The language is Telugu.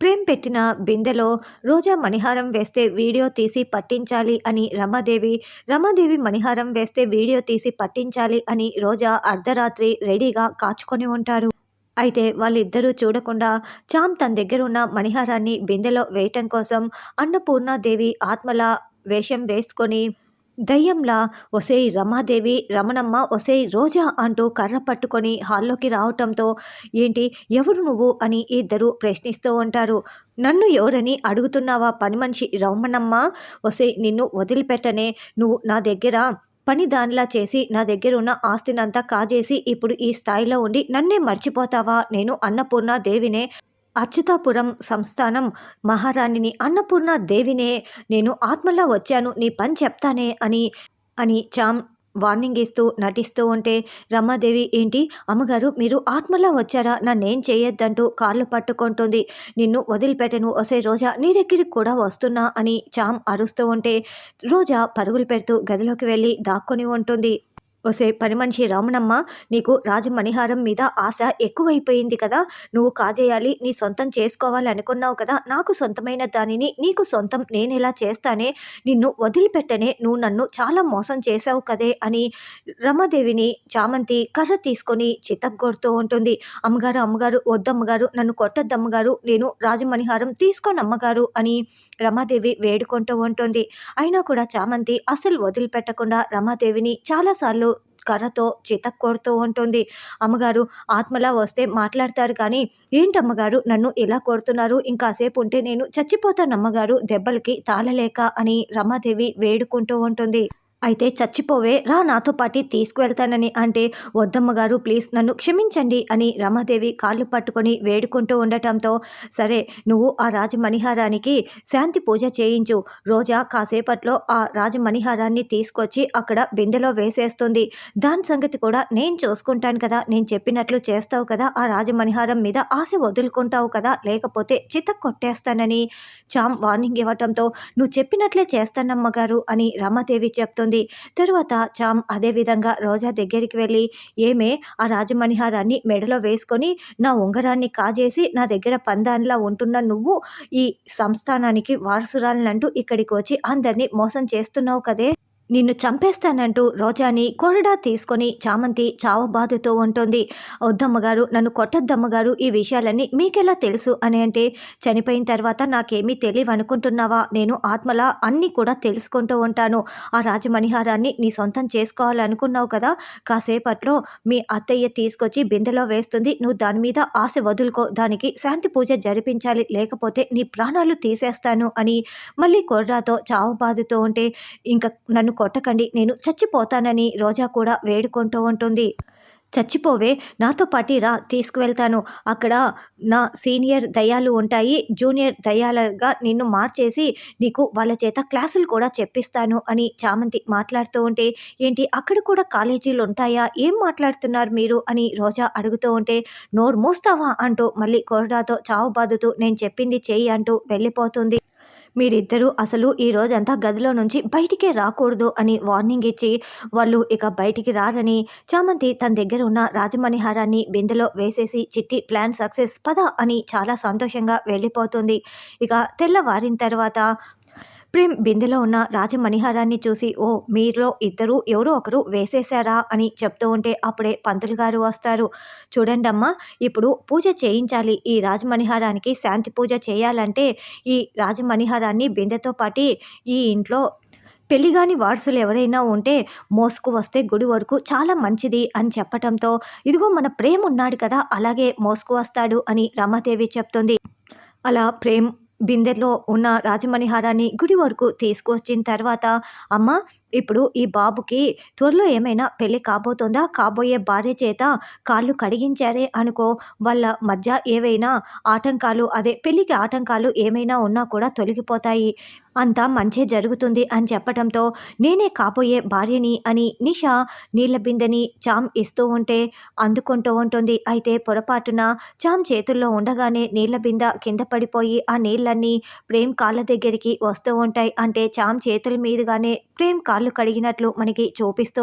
ప్రేమ్ పెట్టిన బిందెలో రోజా మణిహారం వేస్తే వీడియో తీసి పట్టించాలి అని రమాదేవి రమాదేవి మణిహారం వేస్తే వీడియో తీసి పట్టించాలి అని రోజా అర్ధరాత్రి రెడీగా కాచుకొని ఉంటారు. అయితే వాళ్ళిద్దరూ చూడకుండా చామ్ తన దగ్గర ఉన్న మణిహారాన్ని బిందెలో వేయటం కోసం అన్నపూర్ణాదేవి ఆత్మల వేషం వేసుకొని దయ్యంలా ఒసేయ్ రమాదేవి రమణమ్మ ఒసేయ్ రోజా అంటూ కర్ర పట్టుకొని హాల్లోకి రావటంతో ఏంటి ఎవరు నువ్వు అని ఇద్దరు ప్రశ్నిస్తూ ఉంటారు. నన్ను ఎవరని అడుగుతున్నావా పని మనిషి రమణమ్మ? ఒసేయ్ నిన్ను వదిలిపెట్టనే నువ్వు నా దగ్గర పని దానిలా చేసి నా దగ్గర ఉన్న ఆస్తినంతా కాజేసి ఇప్పుడు ఈ స్థాయిలో ఉండి నన్నే మర్చిపోతావా? నేను అన్నపూర్ణ దేవినే అచ్యుతాపురం సంస్థానం మహారాణిని అన్నపూర్ణ దేవినే నేను ఆత్మలా వచ్చాను నీ పని చెప్తానే అని అని చామ్ వార్నింగ్ ఇస్తూ నటిస్తూ ఉంటే రమాదేవి ఏంటి? అమ్మగారు మీరు ఆత్మలా వచ్చారా? నన్నేం చేయొద్దంటూ కాళ్ళు పట్టుకుంటుంది. నిన్ను వదిలిపెట్టను ఒసే రోజా నీ దగ్గరికి కూడా వస్తున్నా అని చామ్ అరుస్తూ ఉంటే రోజా పరుగులు పెడుతూ గదిలోకి వెళ్ళి దాక్కొని ఉంటుంది. ఒసే పని మనిషి రామణమ్మ నీకు రాజమణిహారం మీద ఆశ ఎక్కువైపోయింది కదా? నువ్వు కాజేయాలి నీ సొంతం చేసుకోవాలి అనుకున్నావు కదా? నాకు సొంతమైన దానిని నీకు సొంతం నేను ఎలా చేస్తానే? నిన్ను వదిలిపెట్టనే నువ్వు నన్ను చాలా మోసం చేశావు కదే? అని రమాదేవిని చామంతి కర్ర తీసుకొని చితగ్గొడుతూ ఉంటుంది. అమ్మగారు అమ్మగారు వద్దమ్మగారు నన్ను కొట్టద్దమ్మగారు నేను రాజమణిహారం తీసుకొని అమ్మగారు అని రమాదేవి వేడుకుంటూ ఉంటుంది. అయినా కూడా చామంతి అసలు వదిలిపెట్టకుండా రమాదేవిని చాలాసార్లు కర్రతో చితక్కొడుతూ ఉంటుంది. అమ్మగారు ఆత్మలా వస్తే మాట్లాడతారు కానీ ఏంటమ్మగారు నన్ను ఇలా కొడుతున్నారు ఇంకాసేపు ఉంటే నేను చచ్చిపోతాను అమ్మగారు దెబ్బలకి తాళలేక అని రమాదేవి వేడుకుంటూ ఉంటుంది. అయితే చచ్చిపోవే రా నాతో పాటి తీసుకువెళ్తానని అంటే వద్దమ్మగారు ప్లీజ్ నన్ను క్షమించండి అని రమాదేవి కాళ్ళు పట్టుకొని వేడుకుంటూ ఉండటంతో సరే నువ్వు ఆ రాజమణిహారానికి శాంతి పూజ చేయించు. రోజా కాసేపట్లో ఆ రాజమణిహారాన్ని తీసుకొచ్చి అక్కడ బిందెలో వేసేస్తుంది. దాని సంగతి కూడా నేను చూసుకుంటాను కదా నేను చెప్పినట్లు చేస్తావు కదా ఆ రాజమణిహారం మీద ఆశ వదులుకుంటావు కదా లేకపోతే చిత్త కొట్టేస్తానని చామ్ వార్నింగ్ ఇవ్వటంతో నువ్వు చెప్పినట్లే చేస్తానమ్మగారు అని రమాదేవి చెప్తుంది. ఉంటుంది తరువాత చామ్ అదేవిధంగా రోజా దగ్గరికి వెళ్ళి ఏమే ఆ రాజమణిహారాన్ని మెడలో వేసుకొని నా ఉంగరాన్ని కాజేసి నా దగ్గర పందానిలా ఉంటున్న నువ్వు ఈ సంస్థానానికి వారసురాలంటూ ఇక్కడికి వచ్చి అందరినీ మోసం చేస్తున్నావు కదే? నిన్ను చంపేస్తానంటూ రోజాని కొరడా తీసుకొని చామంతి చావబాదుతూ ఉంటుంది. వద్దమ్మగారు నన్ను కొట్టద్దమ్మగారు ఈ విషయాలన్నీ మీకెలా తెలుసు? అని అంటే చనిపోయిన తర్వాత నాకేమీ తెలియవు అనుకుంటున్నావా నేను ఆత్మలా అన్నీ కూడా తెలుసుకుంటూ ఉంటాను. ఆ రాజమణిహారాన్ని నీ సొంతం చేసుకోవాలనుకున్నావు కదా? కాసేపట్లో మీ అత్తయ్య తీసుకొచ్చి బిందెలో వేస్తుంది. నువ్వు దాని మీద ఆశ వదులుకో. దానికి శాంతి పూజ జరిపించాలి. లేకపోతే నీ ప్రాణాలు తీసేస్తాను అని మళ్ళీ కొర్రాతో బాధతో ఉంటే ఇంకా నన్ను కొట్టకండి నేను చచ్చిపోతానని రోజా కూడా వేడుకుంటూ ఉంటుంది. చచ్చిపోవే నాతో పాటి రా తీసుకువెళ్తాను. అక్కడ నా సీనియర్ దయాలు ఉంటాయి. జూనియర్ దయాలుగా నిన్ను మార్చేసి నీకు వాళ్ళ చేత క్లాసులు కూడా చెప్పిస్తాను అని చామంతి మాట్లాడుతూ ఉంటే ఏంటి అక్కడ కూడా కాలేజీలు ఉంటాయా? ఏం మాట్లాడుతున్నారు మీరు? అని రోజా అడుగుతూ ఉంటే నోరు మూస్తావా? అంటూ మళ్ళీ కొరడాతో చావు బాదుతూ నేను చెప్పింది చేయి అంటూ వెళ్ళిపోతుంది. మీరిద్దరూ అసలు ఈ రోజంతా గదిలో నుంచి బయటికే రాకూడదు అని వార్నింగ్ ఇచ్చి వాళ్ళు ఇక బయటికి రారని చామంతి తన దగ్గర ఉన్న రాజమణిహారాన్ని బిందెలో వేసేసి చిట్టి ప్లాన్ సక్సెస్ పద అని చాలా సంతోషంగా వెళ్ళిపోతుంది. ఇక తెల్లవారిన తర్వాత ప్రేమ్ బిందెలో ఉన్న రాజమణిహారాన్ని చూసి ఓ మీలో ఇద్దరు ఎవరో ఒకరు వేసేశారా? అని చెప్తూ ఉంటే అప్పుడే పంతులు గారు వస్తారు. చూడండమ్మా ఇప్పుడు పూజ చేయించాలి. ఈ రాజమణిహారానికి శాంతి పూజ చేయాలంటే ఈ రాజమణిహారాన్ని బిందెతో పాటి ఈ ఇంట్లో పెళ్ళిగాని వారసులు ఎవరైనా ఉంటే మోసుకు వస్తే గుడి వరకు చాలా మంచిది అని చెప్పటంతో ఇదిగో మన ప్రేమ్ ఉన్నాడు కదా అలాగే మోసుకు వస్తాడు అని రమాదేవి చెప్తుంది. అలా ప్రేమ్ బిందెలో ఉన్న రాజమణిహారాన్ని గుడి వరకు తీసుకొచ్చిన తర్వాత అమ్మ ఇప్పుడు ఈ బాబుకి త్వరలో ఏమైనా పెళ్ళి కాబోతుందా? కాబోయే భార్య చేత కాళ్ళు కడిగించారే అనుకో వాళ్ళ మధ్య ఏవైనా ఆటంకాలు అదే పెళ్ళికి ఆటంకాలు ఏమైనా ఉన్నా కూడా తొలగిపోతాయి. అంతా మంచే జరుగుతుంది అని చెప్పడంతో నేనే కాబోయే భార్యని అని నిష నీళ్ళ బిందెని చామ్ ఇస్తూ ఉంటే అందుకుంటూ ఉంటుంది. అయితే పొరపాటున చామ్ చేతుల్లో ఉండగానే నీళ్ళ బింద కింద పడిపోయి ఆ నీళ్ళన్నీ ప్రేమ్ కాళ్ళ దగ్గరికి వస్తూ ఉంటాయి. అంటే చామ్ చేతుల మీదుగానే ప్రేమ్ కాళ్ళు కడిగినట్లు మనకి చూపిస్తూ